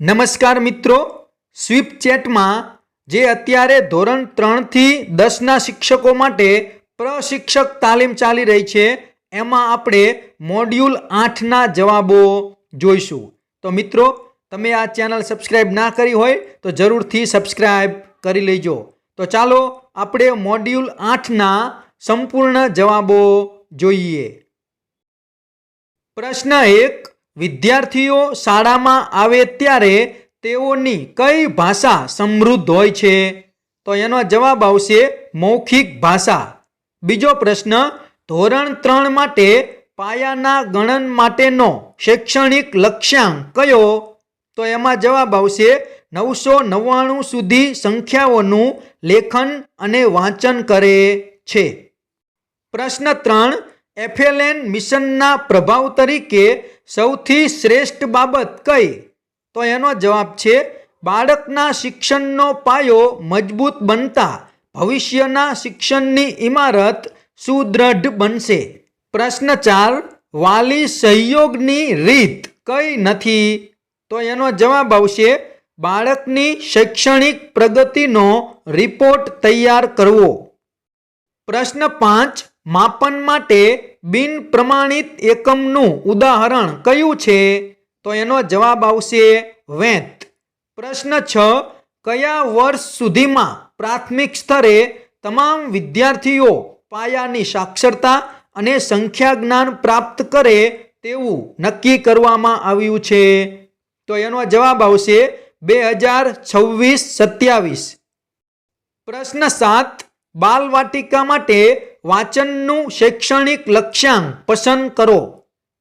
નમસ્કાર મિત્રો, સ્વીપ ચેટમાં જે અત્યારે ધોરણ ત્રણથી દસના શિક્ષકો માટે પ્રશિક્ષક તાલીમ ચાલી રહી છે, એમાં આપણે મોડ્યુલ આઠના જવાબો જોઈશું. તો મિત્રો, તમે આ ચેનલ સબસ્ક્રાઈબ ના કરી હોય, તો જરૂરથી સબસ્ક્રાઈબ કરી લેજો. તો ચાલો આપણે મોડ્યુલ આઠના સંપૂર્ણ જવાબો જોઈએ. પ્રશ્ન એક વિદ્યાર્થીઓ શાળામાં આવે ત્યારે તેઓની કઈ ભાષા સમૃદ્ધ હોય છે? તો એનો જવાબ આવશે મૌખિક ભાષા. બીજો પ્રશ્ન, ધોરણ ત્રણ માટે પાયાના ગણન માટેનો શૈક્ષણિક લક્ષ્યાંક કયો? તો એમાં જવાબ આવશે નવસો નવ્વાણું સુધી સંખ્યાઓનું લેખન અને વાંચન કરે છે. પ્રશ્ન ત્રણ, એફએલએન મિશનના પ્રભાવ તરીકે સૌથી શ્રેષ્ઠ બાબત કઈ? તો એનો જવાબ છે, બાળકના શિક્ષણનો પાયો મજબૂત બનતા ભવિષ્યના શિક્ષણની ઇમારત સુદૃઢ બનશે. પ્રશ્ન ચાર, વાલી સહયોગની રીત કઈ નથી? તો એનો જવાબ આવશે, બાળકની શૈક્ષણિક પ્રગતિનો રિપોર્ટ તૈયાર કરવો. પ્રશ્ન પાંચ, માપન માટે બિન પ્રમાણિત એકમનું ઉદાહરણ કયું છે? તો એનો જવાબ આવશે વેંત. પ્રશ્ન છ, કયા વર્ષ સુધીમાં પ્રાથમિક સ્તરે તમામ વિદ્યાર્થીઓ પાયાની સાક્ષરતા અને સંખ્યા જ્ઞાન પ્રાપ્ત કરે તેવું નક્કી કરવામાં આવ્યું છે? તો એનો જવાબ આવશે બે હજાર છવ્વીસ સત્યાવીસ. પ્રશ્ન સાત, બાલવાટિકા માટે વાંચનનું શૈક્ષણિક લક્ષ્યાંક પસંદ કરો.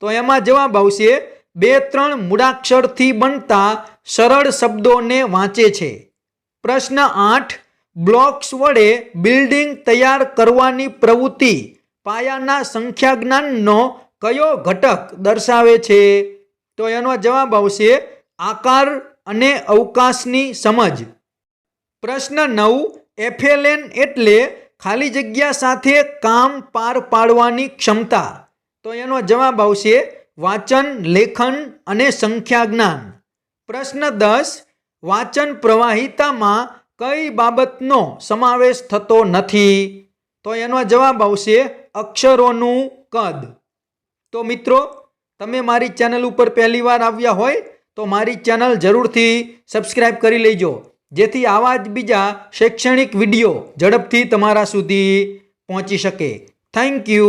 તો એમાં જવાબ આવશે, બે ત્રણ મૂળાક્ષરથી બનતા સરળ શબ્દોને વાંચે છે. પ્રશ્ન આઠ, બ્લોક્સ વડે બિલ્ડિંગ તૈયાર કરવાની પ્રવૃત્તિ પાયાના સંખ્યા જ્ઞાનનો કયો ઘટક દર્શાવે છે? તો એનો જવાબ આવશે, આકાર અને અવકાશની સમજ. પ્રશ્ન નવ, એફેલેન એટલે ખાલી જગ્યા સાથે કામ પાર પાડવાની ક્ષમતા. તો એનો જવાબ આવશે વાંચન, લેખન અને સંખ્યા જ્ઞાન પ્રશ્ન દસ, વાંચન પ્રવાહિતામાં કઈ બાબતનો સમાવેશ થતો નથી? તો એનો જવાબ આવશે અક્ષરોનું કદ. તો મિત્રો, તમે મારી ચેનલ ઉપર પહેલી વાર આવ્યા હોય તો મારી ચેનલ જરૂરથી સબસ્ક્રાઈબ કરી લેજો. જેથી આવા જ બીજા શૈક્ષણિક વીડિયો ઝડપથી તમારા સુધી પહોંચી શકે. Thank you